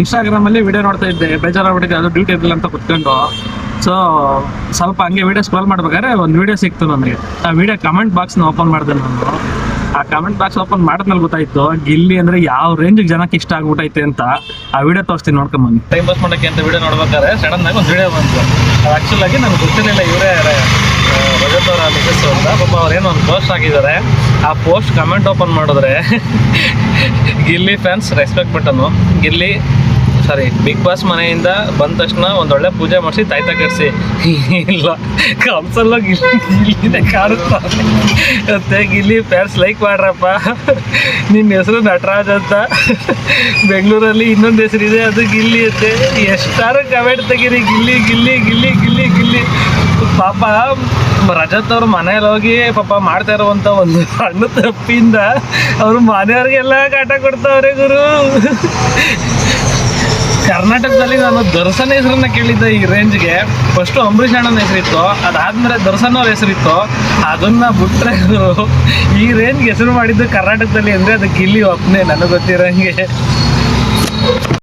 Instagram ಅಲ್ಲಿ video ನೋಡ್ತಾ ಇದ್ದೆ. ಬೇಜಾರಾಗ್ಬಿಟ್ಟಿದೆ. ಅದು ಡ್ಯೂಟಿ ಇರಲಿಲ್ಲ ಅಂತ ಕುತ್ಕೊಂಡು. ಸೊ ಸ್ವಲ್ಪ ಹಂಗೆ ವಿಡಿಯೋ ಸ್ಕ್ರೋಲ್ ಮಾಡ್ಬೇಕಾದ್ರೆ ಒಂದು ವಿಡಿಯೋ ಸಿಕ್ತು ನನಗೆ. ಆ ವಿಡಿಯೋ ಕಮೆಂಟ್ ಬಾಕ್ಸ್ನ ಓಪನ್ ಮಾಡಿದೆ ನಾನು. ಆ ಕಮೆಂಟ್ ಬಾಕ್ಸ್ ಓಪನ್ ಮಾಡಿದ್ಮೇಲೆ ಗೊತ್ತಾಯ್ತು, ಗಿಲ್ಲಿ ಅಂದ್ರೆ ಯಾವ ರೇಂಜಿಗೆ ಜನಕ್ಕೆ ಇಷ್ಟ ಆಗ್ಬಿಟ್ಟೈತೆ ಅಂತ ಆ ವಿಡಿಯೋ ತೋರಿಸ್ತೀನಿ ನೋಡ್ಕೊಂಡ್ ಟೈಮ್ ಪಾಸ್ ಮಾಡಕ್ಕೆ ಅಂತ ವಿಡಿಯೋ ನೋಡ್ಬೇಕಾದ್ರೆ ಸಡನ್ ಆಗಿ ಒಂದು ವಿಡಿಯೋ ಬಂತು. ಅದು ಆಕ್ಚುಲ್ ಆಗಿ ನನಗೆ ಗೊತ್ತಿರಲಿಲ್ಲ ಇವರೇ ರಜತ್ ಅವರ ಮಿಸಸ್ ಅಂತ. ಪಾಪ ಅವ್ರೇನೋ ಒಂದು ಪೋಸ್ಟ್ ಹಾಕಿದ್ದಾರೆ. ಆ ಪೋಸ್ಟ್ ಕಮೆಂಟ್ ಓಪನ್ ಮಾಡಿದ್ರೆ ಗಿಲ್ಲಿ ಫ್ಯಾನ್ಸ್ ರೆಸ್ಪೆಕ್ಟ್ ಬಿಟ್ಟನು ಗಿಲ್ಲಿ ಸಾರಿ ಬಿಗ್ ಬಾಸ್ ಮನೆಯಿಂದ ಬಂದ ತಕ್ಷಣ ಒಂದೊಳ್ಳೆ ಪೂಜೆ ಮಾಡಿಸಿ ತಾಯ್ತ ಕಟ್ಸಿ. ಇಲ್ಲ ಕನ್ಸಲ್ಲ ಗಿಲ್ಲಿ ಕಾರು ಮತ್ತೆ ಗಿಲ್ಲಿ ಫ್ಯಾನ್ಸ್ ಲೈಕ್ ಮಾಡ್ರಪ್ಪ. ನಿನ್ನ ಹೆಸರು ನಟರಾಜ್ ಅಂತ. ಬೆಂಗಳೂರಲ್ಲಿ ಇನ್ನೊಂದು ಹೆಸರಿದೆ, ಅದು ಗಿಲ್ಲಿ ಅಂತೆ. ಎಷ್ಟಾರು ಕಮೆಂಟ್ ತೆಗೀರಿ, ಗಿಲ್ಲಿ ಗಿಲ್ಲಿ ಗಿಲ್ಲಿ ಗಿಲ್ಲಿ ಗಿಲ್ಲಿ. ಪಾಪ ರಜತ್ ಅವ್ರ ಮನೇಲಿ ಹೋಗಿ ಪಾಪ ಮಾಡ್ತಾ ಇರುವಂತ ಒಂದು ಸಣ್ಣ ತಪ್ಪಿಂದ ಅವ್ರ ಮನೆಯವ್ರಿಗೆಲ್ಲ ಕಾಟ ಕೊಡ್ತಾವ್ರೆ ಗುರು. ಕರ್ನಾಟಕದಲ್ಲಿ ನಾನು ದರ್ಶನ ಹೆಸರನ್ನ ಕೇಳಿದ್ದೆ ಈ ರೇಂಜ್ಗೆ ಫಸ್ಟ್ ಅಂಬರೀಷ್ ಅಣ್ಣನ ಹೆಸರಿತ್ತು. ಅದಾದ್ಮೇಲೆ ದರ್ಶನ್ ಅವ್ರ ಹೆಸರಿತ್ತು. ಅದನ್ನ ಬಿಟ್ರೆ ಈ ರೇಂಜ್ಗೆ ಹೆಸರು ಮಾಡಿದ್ದು ಕರ್ನಾಟಕದಲ್ಲಿ ಅಂದ್ರೆ ಅದಕ್ಕೆ ಇಲ್ಲಿ ಒಪ್ಪನೆ ನನಗೆ ಗೊತ್ತಿರೋಂಗೆ.